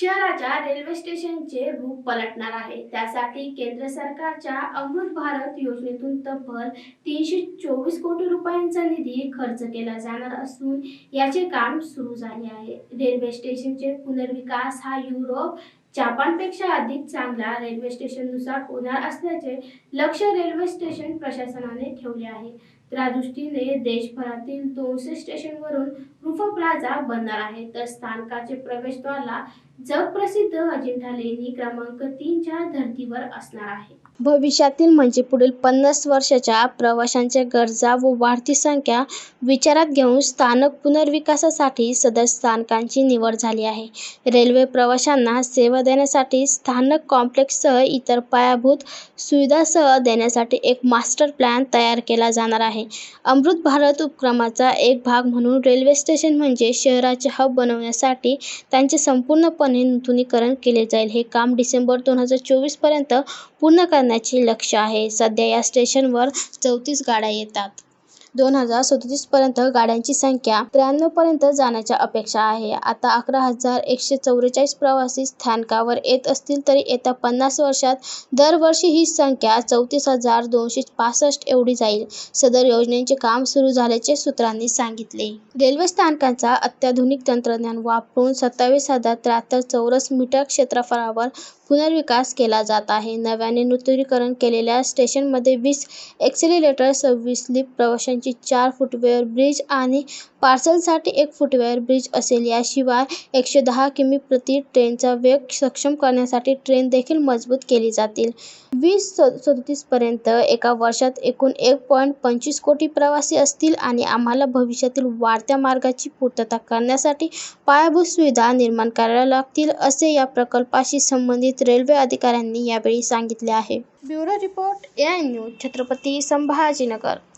शहराच्या रेल्वे स्टेशनचे रूप पलटणार आहे. त्यासाठी केंद्र सरकारच्या अमृत भारत योजनेतून तब्बल तीनशे चोवीस कोटी रुपयांचा निधी खर्च केला जाणार असून याचे काम सुरू झाले आहे. रेल्वे स्टेशनचे पुनर्विकास हा युरोप जपानपेक्षा अधिक चांगला रेल्वे स्टेशननुसार होणार असल्याचे लक्ष रेल्वे स्टेशन प्रशासनाने ठेवले आहे. त्या दृष्टीने देशभरातील दोनशे स्टेशनवरून रुफ प्लाझा बनणार आहे. तर स्थानकाचे प्रवेशद्वारला जगप्रसिद्ध अजिंठा लेणी क्रमांक तीनच्या धर्तीवर असणार आहे. भविष्यातील म्हणजे पुढील पन्नास वर्षाच्या प्रवाशांच्या गरजा व वाढती संख्या विचारात घेऊन स्थानक पुनर्विकासासाठी सदर स्थानकांची निवड झाली आहे. रेल्वे प्रवाशांना सेवा देण्यासाठी स्थानक कॉम्प्लेक्ससह इतर पायाभूत सुविधासह देण्यासाठी एक मास्टर प्लॅन तयार केला जाणार आहे. अमृत भारत उपक्रमाचा एक भाग म्हणून रेल्वे स्टेशन म्हणजे शहराचे हब बनवण्यासाठी त्यांचे पूर्णपणे नूतनीकरण केले जाईल. हे काम डिसेंबर दोन हजार चोवीसपर्यंत पूर्ण करण्याचे लक्ष्य आहे. सध्या या स्टेशनवर चौतीस गाड्या येतात. दोन हजार सदतीसपर्यंत गाड्यांची संख्या त्र्याण्णव पर्यंत अपेक्षा आहे. आता अकरा हजार एकशे चौवेचाळीस प्रवासी स्थानकावर येत असतील तरी येत्या पन्नास वर्षात दरवर्षी ही संख्या चौतीस हजार दोनशे पासष्ट एवढी जाईल सदर योजनेचे काम सुरू झाल्याचे सूत्रांनी सांगितले. रेल्वे स्थानकांचा अत्याधुनिक तंत्रज्ञान वापरून सत्तावीस हजार त्र्याहत्तर चौरस मीटर क्षेत्रफळावर पुनर्विकास केला जात आहे. नव्याने नूतनीकरण केलेल्या स्टेशनमध्ये वीस एक्सेलेरेटर सव्वीस लिफ्ट प्रवाशांची चार फुटवेअर ब्रिज आणि पार्सलसाठी एक फुटवेअर ब्रिज असेल. याशिवाय एकशे दहा किमी प्रति ट्रेनचा वेग सक्षम करण्यासाठी ट्रेन देखील मजबूत केली जातील. वीस सदोतीस पर्यंत एका वर्षात एकूण एक पॉईंट पंचवीस कोटी प्रवासी असतील आणि आम्हाला भविष्यातील वाढत्या मार्गाची पूर्तता करण्यासाठी पायाभूत सुविधा निर्माण कराव्या लागतील असे या प्रकल्पाशी संबंधित रेल्वे अधिकाऱ्यांनी यावेळी सांगितले आहे. Bureau report AI news Chhatrapati Sambhajinagar.